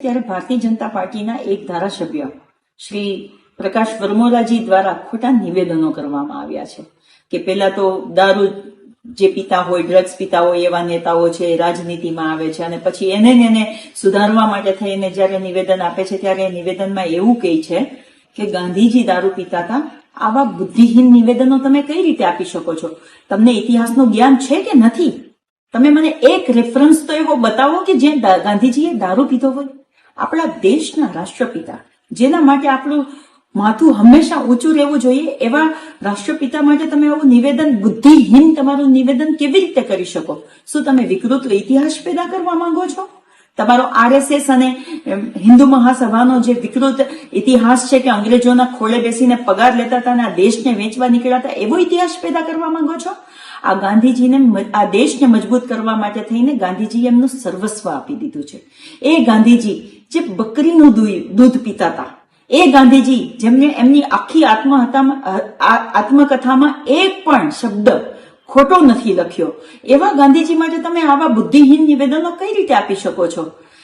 ત્યારે ભારતીય જનતા પાર્ટીના એક ધારાસભ્ય શ્રી પ્રકાશ વર્મોરાજી દ્વારા ખોટા નિવેદનો કરવામાં આવ્યા છે કે પેલા તો દારૂ જે પીતા હોય ડ્રગ્સ પીતા હોય એવા નેતાઓ છે, રાજનીતિમાં આવે છે અને પછી એને એને સુધારવા માટે થઈને જ્યારે નિવેદન આપે છે ત્યારે એ નિવેદનમાં એવું કહે છે કે ગાંધીજી દારૂ પીતા હતા. આવા બુદ્ધિહીન નિવેદનો તમે કઈ રીતે આપી શકો છો? તમને ઇતિહાસનું જ્ઞાન છે કે નથી? તમે મને એક રેફરન્સ તો એવો બતાવો કે જે ગાંધીજીએ દારૂ પીધો હોય. આપણા દેશના રાષ્ટ્રપિતા, જેના માટે આપણું માથું હંમેશા ઊંચું રહેવું જોઈએ, એવા રાષ્ટ્રપિતા માટે તમે આવું નિવેદન, બુદ્ધિહીન તમારું નિવેદન કેવી રીતે કરી શકો? શું તમે વિકૃત ઇતિહાસ પેદા કરવા માંગો છો? તમારો આરએસએસ અને હિન્દુ મહાસભાનો જે વિકૃત ઇતિહાસ છે કે અંગ્રેજોના ખોળે બેસીને પગાર લેતા હતા અને આ દેશને વેચવા નીકળ્યા હતા, એવો ઇતિહાસ પેદા કરવા માંગો છો? આ ગાંધીજીને આ દેશને મજબૂત કરવા માટે થઈને ગાંધીજીએ એમનું સર્વસ્વ આપી દીધું છે. એ ગાંધીજી જે બકરીનું દૂધ પીતા હતા એ ગાંધીજી જેમને એમની આખી આત્મહત્યામાં આત્મકથામાં એક પણ શબ્દ ખોટો નથી લખ્યો. એવા ગાંધીજી માટે તમે આવા બુદ્ધિહીન નિવેદનો કઈ રીતે આપી શકો છો?